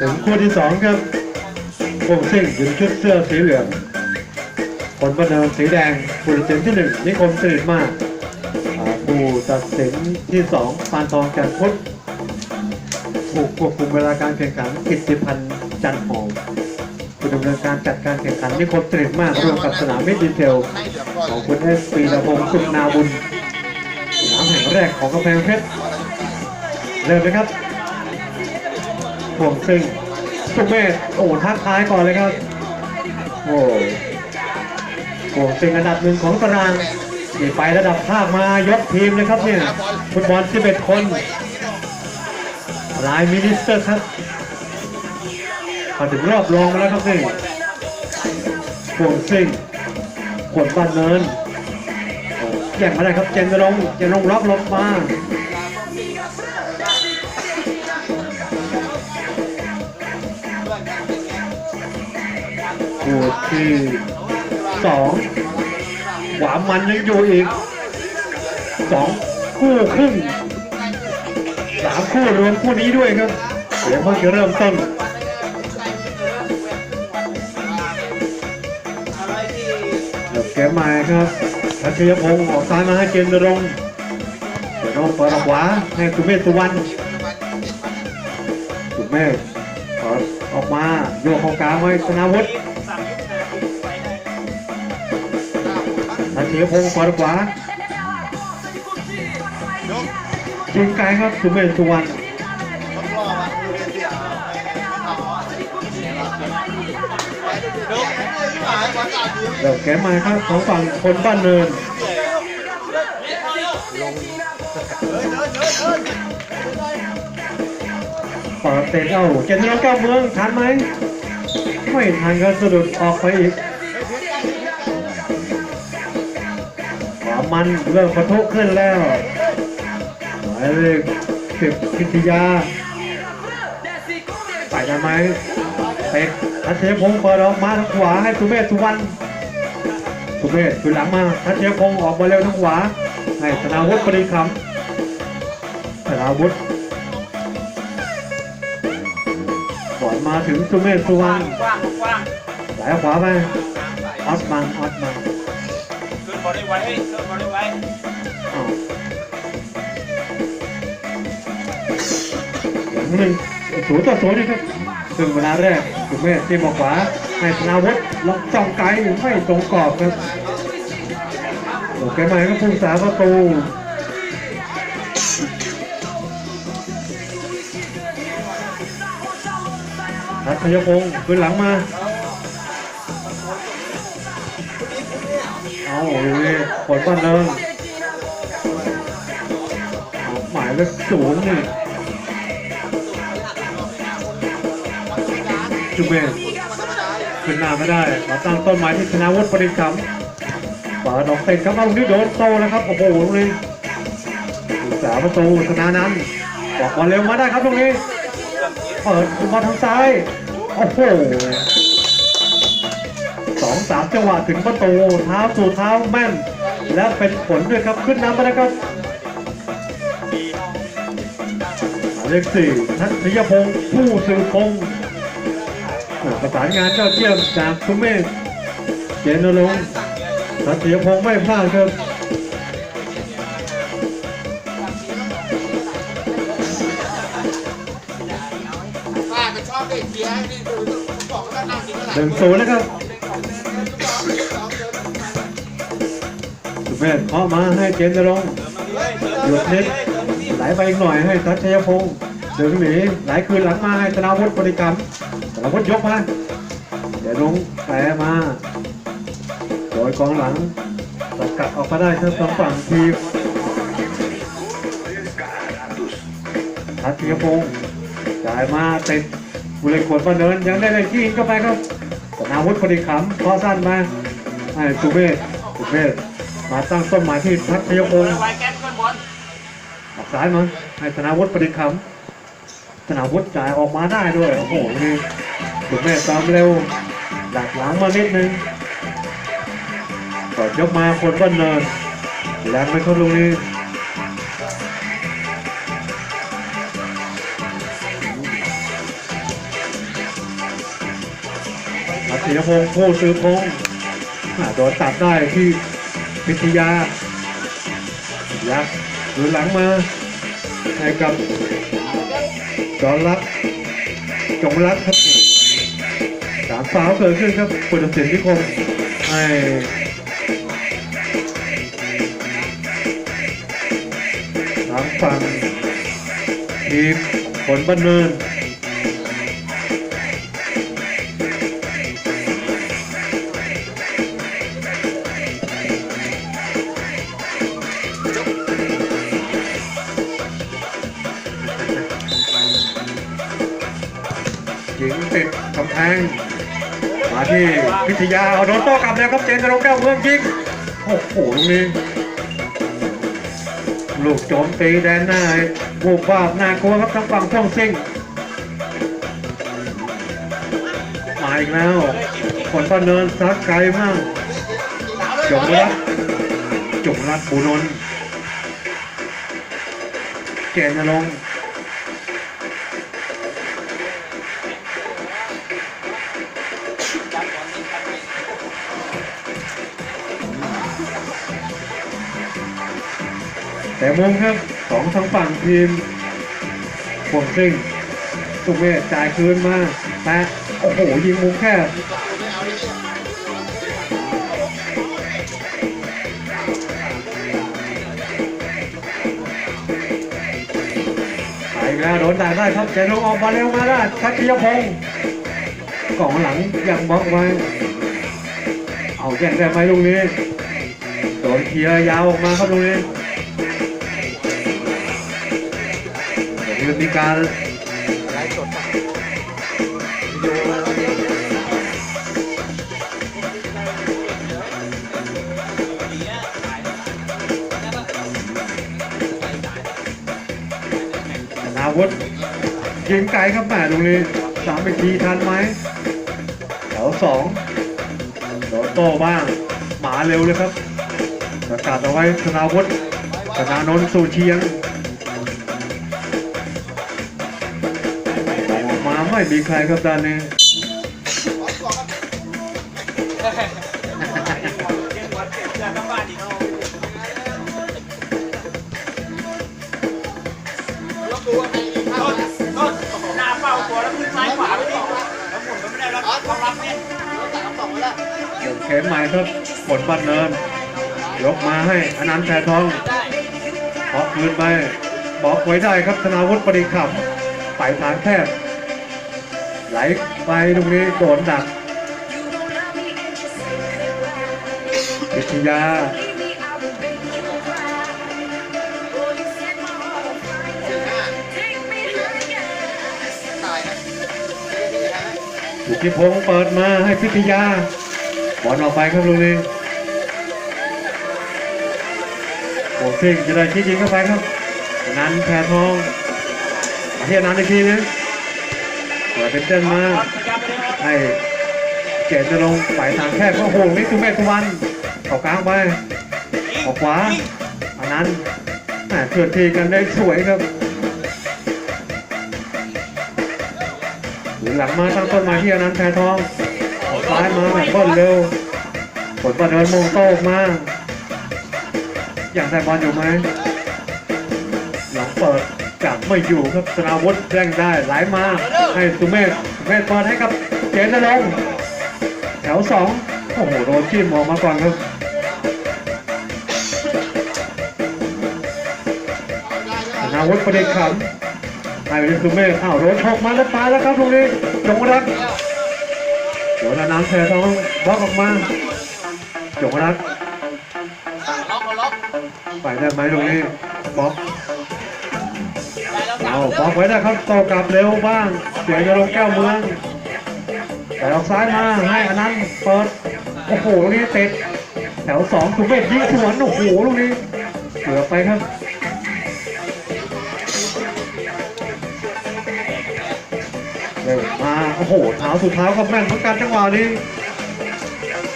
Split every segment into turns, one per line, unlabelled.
ถึงคู่ที่สองครับวงซิ่งอยู่ในชุดเสื้อสีเหลืองคนบันเทิงสีแดงผู้ตัดสินที่หนึ่งนิคมสิริมาศอ่าผู้ตัดสินที่สองปานทองจันทร์พุทธผู้ควบคุมเวลาการแข่งขันกิติพันธ์จันหอมผู้ดำเนินการจัดการแข่งขันนิคมสิริมาศร่วมกับสนามมิตรดีเทลของคุณเอสปีระพงศ์สุนาบุญสนามแห่งแรกของกำแพงเพชรเริ่มเลยครับ ห่วงซิงสุเมธโอ้ทักทายก่อนเลยครับ โอ้ห่วงซิงอันดับหนึ่งของตารางนี่ไประดับภาคมายกทีมเลยครับเนี่ยฟุตบอล 11 คนลายมินิสเตอร์ครับมาถึงรอบรองแล้วครับนี่ห่วงซิงขนบ้านเนินแย่งมาได้ครับเจนจะลงเจนลงล็อกลบมา คู่ที่สองหวามันยังอยู่อีกสองคู่ครึ่งสามคู่รวมคู่นี้ด้วยครับเดี๋ยวเพิ่งจะเริ่มต้นเดี๋ยวแกมมาครับทัชยพงศ์ออกซ้ายมาให้เจนรงเดี๋ยวน้องเปิดขวาให้สุเมธสุวรรณสุเมธออกมาโยกของกลางไว้ธนาวุฒิ ทัชยพงศ์เปิดขวายิงไกลครับสุเมธสุวรรณเดี๋ยวแกมมาครับของฝั่งคนบ้านเนินเปิดเตะเอ้าเจนนรงค์เก้าเมืองทันไหมไม่ทันก็สะดุดออกไปอีก มันเริ่มปะทุขึ้นแล้วหมายเลขสิบพิทยาไปได้ไหมเตะทัชเชยพงศ์เปิดออกมาทางขวาให้สุเมธสุวรรณสุเมธขึ้นหลังมาทัชเชยพงศ์ออกมาเร็วทางขวาให้ธนาวุฒิปรีคำธนาวุฒิบอลมาถึงสุเมธสุวรรณ
กว้างกว้าง
ไหลขวาไปออสมันออสมัน หนึ่งศูนย์ต่อศูนย์นี่ครับครึ่งเวลาแรกสุเมที่บอกขวาให้ธนาวุฒิล็อกจ้องไกลไม่ตรงกรอบครับโอเคไหมก็พุ่งสามประตูทัศยพงศ์ขึ้นหลังมา ผลบ้านเนินเอาหมายเลขศูนย์นี่จุเมนขึ้นหน้าไม่ได้ มาตั้งต้นไม้ที่ชนะวุฒิปริคัมเปิดอกเตะครับเอาลูกนี้โดนโตแล้วครับ โอ้โหตรงนี้ศึกษาประตูชนะนั้นบอกบอลเร็วมาได้ครับตรงนี้ เปิดมาทางซ้าย โอ้โหสองสามจังหวะถึงประตูเท้าสู่เท้าแม่น และเป็นผลด้วยครับขึ้นนำไปแล้วครับหมายเลขสี่ทัศยพงศ์ผู้สืบพงศ์อ่าประสานงานเจ้าเยี่ยมจากสุเมธเจนนรงค์ทัศยพงศ์ไม่พลาดครับ
ป้าก็ชอบเด็กเชียร์นี่ดูบอกว่านั่งกินเมื่อไหร่
หนึ่งศูนย์นะครับ สุเมธเคาะมาให้เจนนรงหยุดนิดไหลไปอีกหน่อยให้ทัชยพงศ์เดินหนีไหลคืนหลังมาให้ธนาวุฒิบริกรรมธนาวุฒิยกมาเดี๋ยวลงแปรมาโดยกองหลังสกัดออกมาได้ทั้งสองฝั่งทีมทัชยพงศ์จ่ายมาติดบุรีขวดมาเดินยังได้เลยที่เข้าไปครับธนาวุฒิบริกรรมพอสั้นมาให้สุเมธสุเมธ มาตั้งต้นหมายที่ทัชยพงศ์
ไว้แก๊สขึ้นอ
อกซ้ายมาให้ธนาวุฒิประดิษฐ์คำธนาวุฒิจ่ายออกมาได้ด้วย โอ้โหนี่ถูกแม่ตามเร็วหลักหลังมานิดนึงกดยกมาคนบ้านเนินแรงไปคนลูกนี้อัศยพงศ์ผู้ซื้อพงศ์โดนตัดได้ที่ พิทยายักษ์หรือหลังมาให้กับจอรักจงรักครับสามสาวเกิดขึ้นครับคุณตัดสินนิคมให้ทางฝั่งทีมผลบันเนิน ที่พิทยาเอาโดนโต้กลับแล้วครับเจนจรงแก้วเมืองยิงโอ้โหตรงนี้ลูกโจมตีแดนหน้าบูบวาบน่ากลัวครับทางฝั่งพ่วงซิ่งมาอีกแล้วผลประเนินซัดไกลมากจงรักจงรักบุนนเจนนรงค์ แต่มุมครับของทางฝั่งทีมพวงซิ่งสุเมธจ่ายคืนมาแต่โอ้โห ยิงมุมแคบไปแล้วโดนด่าได้ครับเจนลงออกมาเร็วมาได้ทัชยพงศ์กล่องหลังยังบล็อกไว้ เอาแย่งได้ไหมลูกนี้ โดนเคลียร์ยาวออกมาครับลูกนี้ เดี๋ยวมีการ
ไลฟ์สดออะไรเนี่ย
ธนาวุฒิยิงไกลครับแม่ตรงนี้สามไปทีทันไหมแถวสองโดนโต้บ้าง หมาเร็วเลยครับ ประกาศเอาไว้ธนาวุฒิธนานนท์สูเชียง ไม่มีใครครับด้านนี้
เล่นบอลเตอนทั้งบ้านอีกเนาะ
แล้วดูว่าใครดีเข้า
ต้น
นะ
ต้นหน้าเป้าตัวแล้วขึ้นซ้ายขวาไปดิแล้วหมุนก็ไม่ได้แล้วต้องรับเนี่ย
แล้วเอาสองไว้แล้ว
เดี๋ยวเข็มใหม่ครับผลบัตรเนิน ยกมาให้อนันต์แพทอง
ได้
ขอคืนไปบอกไว้ได้ครับธนาวุฒิปริขำไปทางแคบ ไหลไปตรงนี้โดนดักวิทยา
สุ
ธิพงศ์เปิดมาให้พิทยา บอลออกไปครับลูกนี้โอ้ซิ่งจะได้ชี้ยิงเข้าไปครับ นันแพทองมาที่นั้นอีกทีนึง เปิดเป็นเต้นมา
บอลพยายามไปเลย
ให้เจตจะลงไปทางแคบก็โหงนี่คือแม่ทุวันออกกลางไปออกขวาอันนั้นแหมเกิดทีกันได้สวยครับหรือหลังมาตั้งต้นมาที่อนันต์แพทองออกซ้ายมาแบบบิ้ลเร็วผลประเดินมงโต้ออกมาอย่างได้บอลอยู่ไหมหลังเปิด จับไม่อยู่ครับธนาวุฒิแย่งได้ไหลมาให้สุเมธสุเมธเปิดให้กับเจนจะลงแถวสองโอ้โหโดนจิ้มออกมาก่อนครับธนาวุฒิประเด็นขำให้ไปที่สุเมฆอ้าวโดนชกมาแล้วตายแล้วครับตรงนี้จงรักโดนน้ำแพรทองบล็อกออกมาจงรักไปได้ไหมตรงนี้บล็อก เอาบอกไว้ได้ครับต่อกลับเร็วบ้างเสียงจะลงแก้วเมืองแต่ออกซ้ายมาให้อนันต์เปิดโอ้โหตรงนี้เติดแถวสองสุเมฆยิงสวนโอ้โหตรงนี้เกือไปครับเร็วมาโอ้โหเท้าสุดเท้าครับแม่นเหมือนกันจังหวะนี้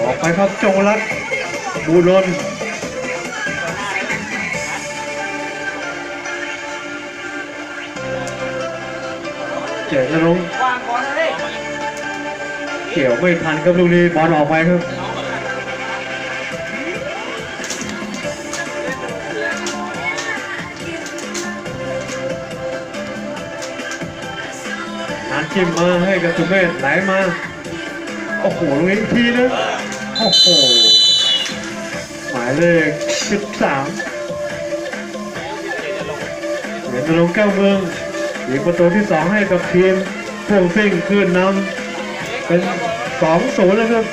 ออกไปครับจงรักบูรน เจตนรงค์
วางบอลเลย
เกี่ยวไม่ทันครับลูกนี้บอลออกไปครับนานจิ้มมาให้กับสุเมธไหลมา โอ้โหลูกนี้อีกทีนึงโอ้โห หมายเลข 13เหรียญนรงค์แก้วเมือง ยิงประตูที่สองให้กับทีมพวงซิ่งขึ้นนำเป็นสองศูนย์แล้วครับ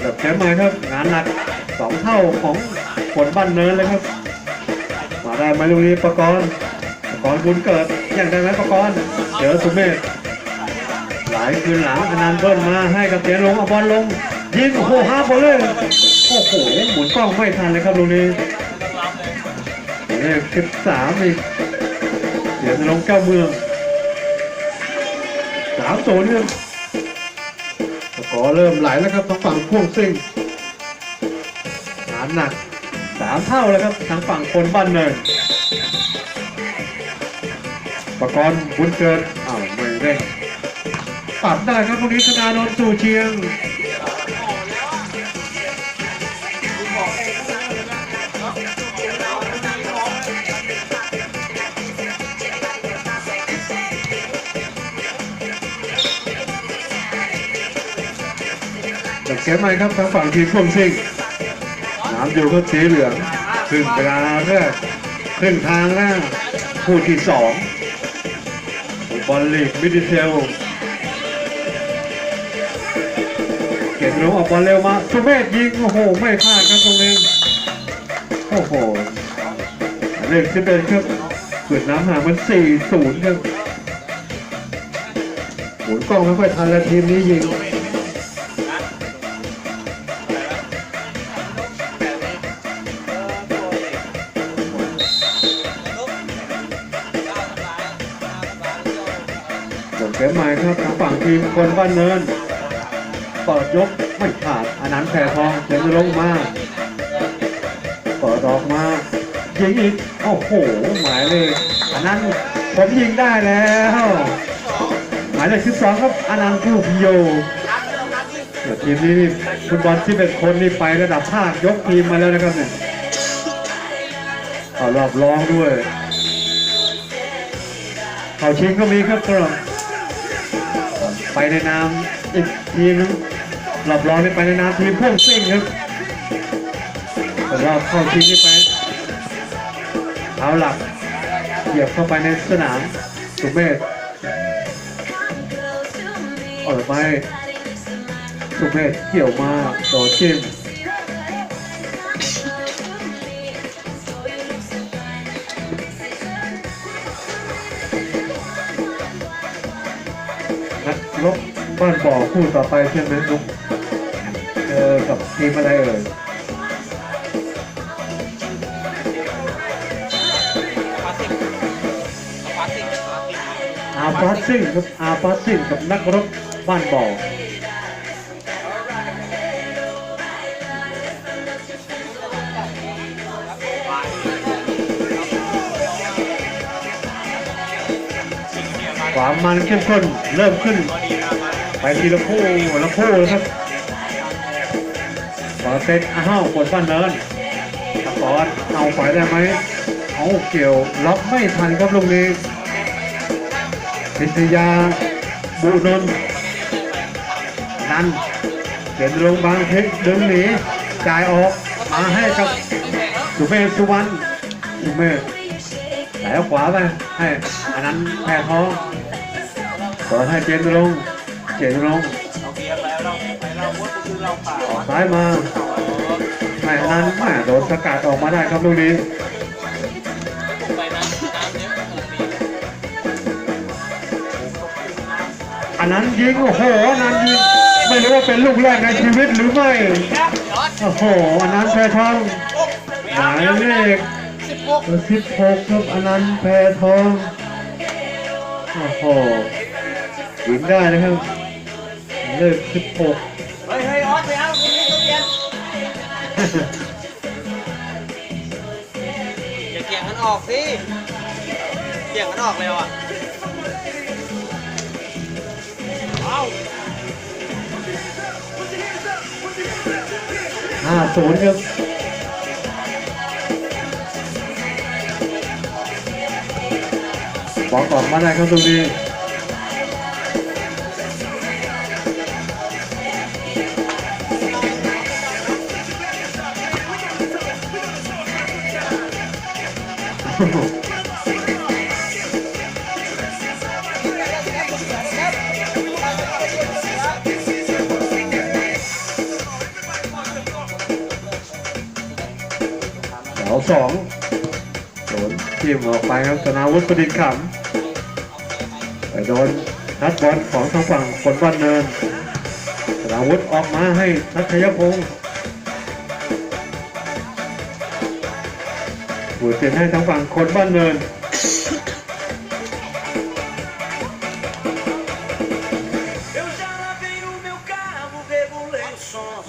แบบแชมป์มาครับ งานหนักสองเท่าของผลบ้านเนินเลยครับ มาได้ไหมลูกนี้ประกรณ์ประกรณ์บุญเกิดอย่างได้ไหมประกรณ์เจอสุเมธายคืนหลังอนันต์เบิ้ลมาให้กับเสียนลงเอาบอลลง ยิงโอ้โหห้าบอลเลยโอ้โหหมุนกล้องไม่ทันเลยครับลูกนี้เลขสิบสามอีกเสียนลงเก้าเมืองสามศูนย์ครับสกอเริ่มไหลแล้วครับทางฝั่งพ่วงซิ่งงานหนักสามเท่าแล้วครับทางฝั่งคนบ้านเนินประกรณ์บุญเกิดอ้าวไม่เร่ง ปัดได้ครับตรงนี้ธนาโนนสู่เชียงจากเกมใหม่ครับทางฝั่งทีมพ่วงซิ่งน้ำอยู่ก็สีเหลืองครึ่งเวลาแรกครึ่งทางแรกคู่ที่สองบอลลีกมิดดิเซล เก็บลงออกบอลเร็วมาสุเมธยิง โอ้โห ไม่พลาดครับตรงนี้ โอ้โหเลขสิบเอ็ดครับเกิดน้ำห่างมันสี่ศูนย์ครับหมุนกล้องไม่ค่อยทันแล้วทีมนี้ยิงผลเกมใหม่ครับทางฝั่งทีมคนบ้านเนิน เปิดยกไม่ขาดอันนั้นแผ่ทองเดินลงมาเปิดออกมายิงอีกโอ้โหหมายเลขอันนั้นผมยิงได้แล้วหมายเลขที่สองครับอนันต์ผู้พิโยทีมนี้ฟุตบอลที่เป็นคนนี่ไประดับภาคยกทีมมาแล้วนะครับเนี่ยเอารอบรองด้วยเขาชิงก็มีครับสำหรับไปในนามอีกทีนึง หลับรองนี่ไปในนามทีมพ่วงซิ่งครับแต่ว่าเข้าชิงนี่ไปเอาหลักเหยียบเข้าไปในสนามสุเมธเออไปสุเมธเกี่ยวมาโดนจิ้มนักรบบ้านบ่อคู่ต่อไปใช่ไหมนุก กับทีมอะไรเอ่ยอาฟาซิ่งครับอาฟาซิ่งกับนักรบบ้านบ่อความมันเข้มข้นเริ่มขึ้น ไปทีละคู่ละคู่นะครับ ขอเซตอ้าวกดบ้านเนินตะกอนเอาไปได้ไหมเอาเกี่ยวล็อกไม่ทันครับลูกนี้พิทยาบุนนนันเดินลงบางเทคดึงหนีจ่ายออกมาให้กับสุเมธสุวรรณสุเมธไหลขวาไปให้อันนั้นแพ้ท้องต่อให้เจนลงเจนลง ซ้ายมาให้อนนั้นแม่โดนสกัดออกมาได้ครับลูกนี้อันนั้นยิงโอ้โหอันนั้นยิงไม่รู้ว่าเป็นลูกแรกในชีวิตหรือไม่โอ้โหอันนั้นแพ้ทองหมายเลข
สิบหก
สิบหกครับอันนั้นแพทองโอ้โหยิงได้นะครับเลขสิบหก
อย่าเกี่ยงกันออกสิเกี่ยงกันออกเร็วอะเอา
ห้าศูนย์ครับบอลออกมาได้ครับตรงนี้ แถวสองโดนทีมออกไปครับธนาวุฒิประดิษฐ์ขำไปโดนนัดบอลของทางฝั่งคนบ้านเนินธนาวุฒิออกมาให้นัทยพงศ์ หัวเสียนให้ทางฝั่งคนบ้านเนิน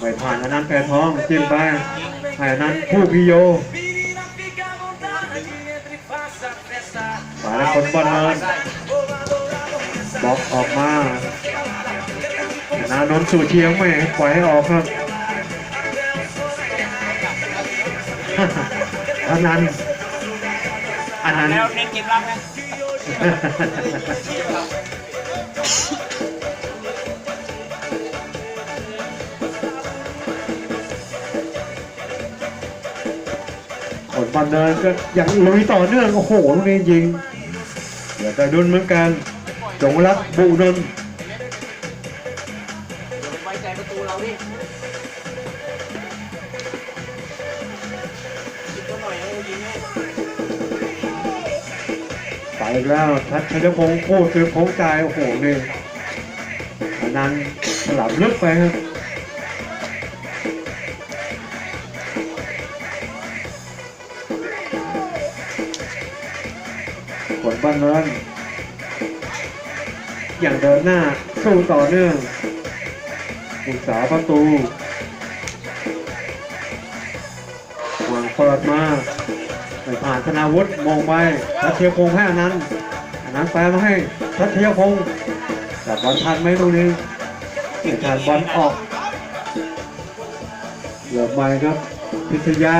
ไม่ผ่านอนันต์แพทองจิ้มไปให้อนันต์ผู้พิโย
Menina, fica à vontade, entre e faça a festa.
ฝ่ายคนบ้านเนิน
Vou adorar essa
บอกออกมาธนานนท์สู่เชียงไม่ปล่อยให้ออกครับ อนันต์อนันต์
แล้วเน้นเกมรับไหม
คนบันเดินก็ยังลุยต่อเนื่อง โอ้โหลูกนี้ยิง เดี๋ยวแต่ดุนเหมือนกัน จงรักบุนนท์ แล้วทัศชัยพงศ์ผู้ซื้อโค้งกายโอ้โหนี่อนันสลับลึกไปครับคนบ้านเนินอย่างเดินหน้าสู้ต่อเนื่องศึกษาประตูวางเปิดมาไปผ่านธนาวุฒิมองไปทัชเชียพงษ์ให้นั้น ต์อนันต์แปลมาให้ทัชเชียพงษ์จับบอลทันไหมลูกนี้ไม่ทันบอลออกเหลือไปครับพิทยา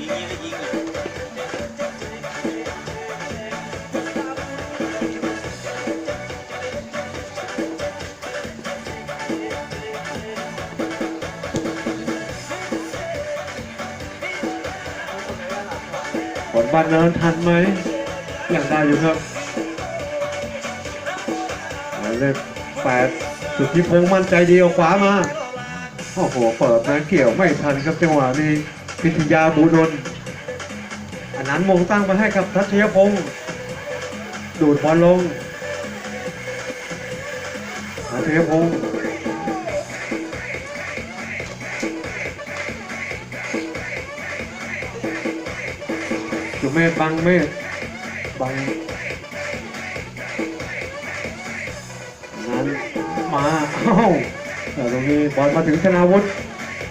ยิงยิงก็ยิงอะ
ผลบ้านเนินทันไหมยังได้อยู่ครับ เลขแปดสุทธิพงษ์มั่นใจดีเอาขวามา โอ้โห เปิดนะเกี่ยวไม่ทันครับจังหวะนี้พิทยาบูดนอันนั้นมงตั้งไปให้กับทัชยพงศ์ดูดบอลลงทัชยพงศ์จุเมฆบังเมฆบัง มาอ้าแต่ตรงนี้บอลมาถึงธนาวุฒิ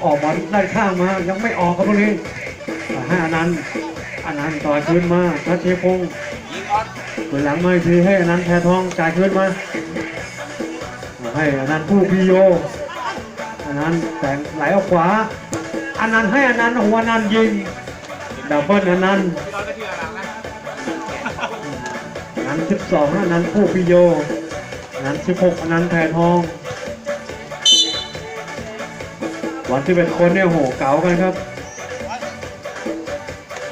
ออกบอลได้ข้างมา ยังไม่ออกครับตรงนี้ให้อนันต์อนันต์ต่อคืนมาทัชยพงศ์
ยิงออส
คืนหลังมาทีให้อนันต์แพทองจ่ายคืนมาให้อนันต์ผู้พิโยอนันต์แต่งไหลออกขวาอนันต์ให้อนันต์หัวอนันต์ยิงดับเบิลอนันต์
อนั
นต์สิบสองอนันต์ผู้พิโย อนันต์สิบหกอนันต์แพทอง วันที่เป็นคนเนี่ยโหเก๋ากันครับ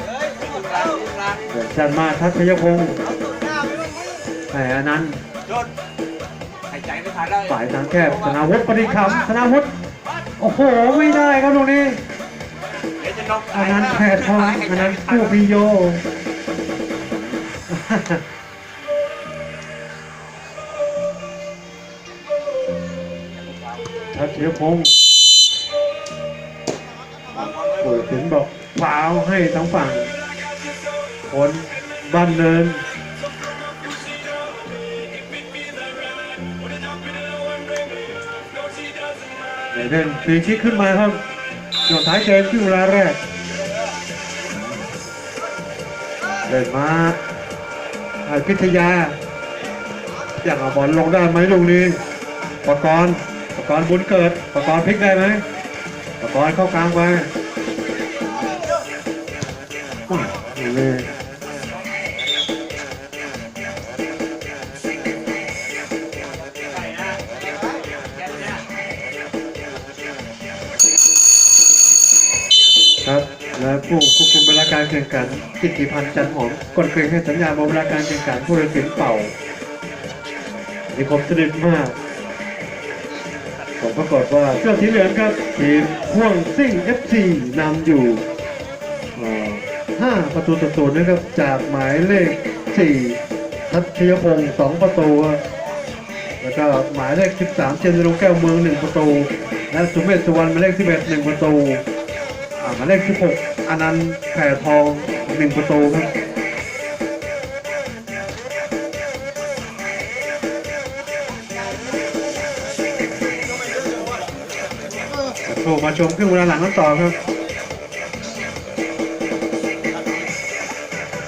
เฮ้ยยิงหลังยิงหลัง
เดินจันมาทัศยพงศ์ให้อนัน
นหายใจไม่ทันแล้
ฝ่ายทางแคบธนาวุฒิปฏิคำธนาวุฒิโอ้โห ไม่ได้ครับตรงนี้อันนั้นแพทองอันนั้นผู้พิโย เทียพงศ์เปิดถึงบอกเปล่าให้ทั้งฝั่ง คนบ้านเนินเดี๋ยวเด่นฟรีคิกขึ้นมาครับช่วงท้ายเกมครึ่เวลาแรกเดินมาพิทยา อยากเอาบอลลงได้ไหมลูกนี้ประกรณ์ ประกรณ์บุญเกิดประกรณ์พลิกได้ไหมประกรณ์เข้ากลางไปว้าวนี่ครับและผู้ควบคุมเวลาการแข่งขันกิติพันธ์จันหอมกดเกรงให้สัญญาณเวลาการแข่งขันผู้ตัดสินเป่ามีความสนิทมาก ผมปรากฏว่าเสื้อสีเหลืองครับทีมพ่วงซิ่ง FC นำอยู่เอ่อห้าประตูต่อศูนย์นะครับจากหมายเลข 4 ทัชยพงศ์สองประตู แล้วก็หมายเลข 13 เจนรุงแก้วเมือง 1 ประตู และสุเมธสุวรรณหมายเลข 11 1 ประตูอ่าหมายเลข 16 อนันต์แผ่ทอง 1 ประตูครับ โทรมาชมครึ่งเวลาหลังกันต่อครับ